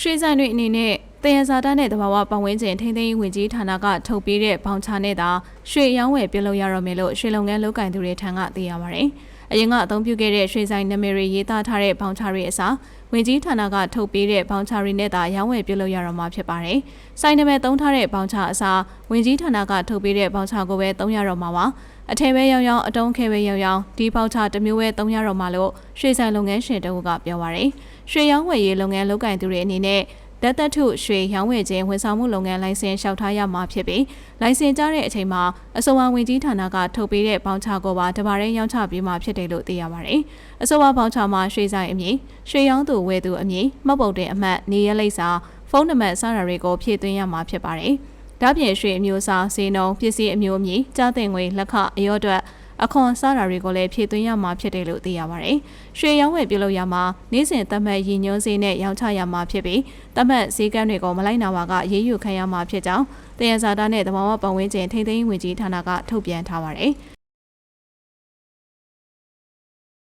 ရွှေဆိုင်တွေအနေနဲ့တယံဇာတာနဲ့တဘာဝပတ်ဝန်းကျင်ထိန်းသိမ်းရေးဝန်ကြီးဌာနကထုတ်ပေးတဲ့ဘောင်ချနဲ့သာရွှေရောင်းဝယ်ပြုလုပ်ရတော့မယ်လို့ရွှေလုပ်ငန်းလုပ်ကင်သူတွေထံကသိရပါတယ်။အရင်ကအသုံးပြုခဲ့တဲ့ရွှေဆိုင်နာမည်တွေရေးသားထားတဲ့ဘောင်ချတွေအစားဝန်ကြီးဌာနကထုတ်ပေးတဲ့ဘောင်ချတွေနဲ့သာရောင်းဝယ်ပြုလုပ်ရတော့မှာဖြစ်ပါတယ်။ဆိုင်နာမည်သုံးထားတဲ့ဘောင်ချအစားဝန်ကြီးဌာနကထုတ်ပေးတဲ့ဘောင်ချကိုပဲသုံးရတော့မှာပါ။ အထည်ပဲရောင်းရောင်းအတုံးခဲပဲရောင်းရောင်းဒီဘောင်ချတစ်မျိုးပဲသုံးရတော့မှာလို့ရွှေဆိုင်လုပ်ငန်းရှင်တအုပ်ကပြောပါရယ်ရွှေရောင်းဝယ်ရေးလုပ်ငန်းလုပ်ကင်သူတွေအနေနဲ့လက်သက်ထုရွှေရောင်းဝယ်ခြင်းဝန်ဆောင်မှုလုပ်ငန်းလိုင်စင်လျှောက်ထားရမှာဖြစ်ပြီးလိုင်စင်ကြားတဲ့အချိန်မှာအဆိုပါဝင်ကြီးဌာနကထုတ်ပေးတဲ့ဘောင်ချကိုပါတပါရင်ရောင်းချပေးမှာဖြစ်တယ်လို့သိရပါတယ်အဆိုပါဘောင်ချမှာရွှေဆိုင်အမည်ရွှေရောင်းသူဝယ်သူအမည်မှတ်ပုံတင်အမှတ်နေရလိပ်စာဖုန်းနံပါတ်စတာတွေကိုဖြည့်သွင်းရမှာဖြစ်ပါတယ် ဒါပြင်ရွှေအမျိုးအစားဈေးနှုန်းပစ္စည်းအမျိုးအမည်ကြားတင်ငွေလက်ခအရောအတွက်အခွန်စားတာတွေကိုလည်းဖြည့်သွင်းရမှာဖြစ်တယ်လို့သိရပါတယ်။ရွှေရောင်းဝယ်ပြုလုပ်ရမှာနေ့စဉ်သတ်မှတ်ရည်ညွှန်းဈေးနဲ့ရောင်းချရမှာဖြစ်ပြီးသတ်မှတ်ဈေးကမ်းတွေကိုမလိုက်နာပါကအရေးယူခံရမှာဖြစ်ကြောင်းတယံဇာတာနဲ့တဘာဝပတ်ဝန်းကျင်ထိန်းသိမ်းရေးဝန်ကြီးဌာနကထုတ်ပြန်ထားပါတယ်။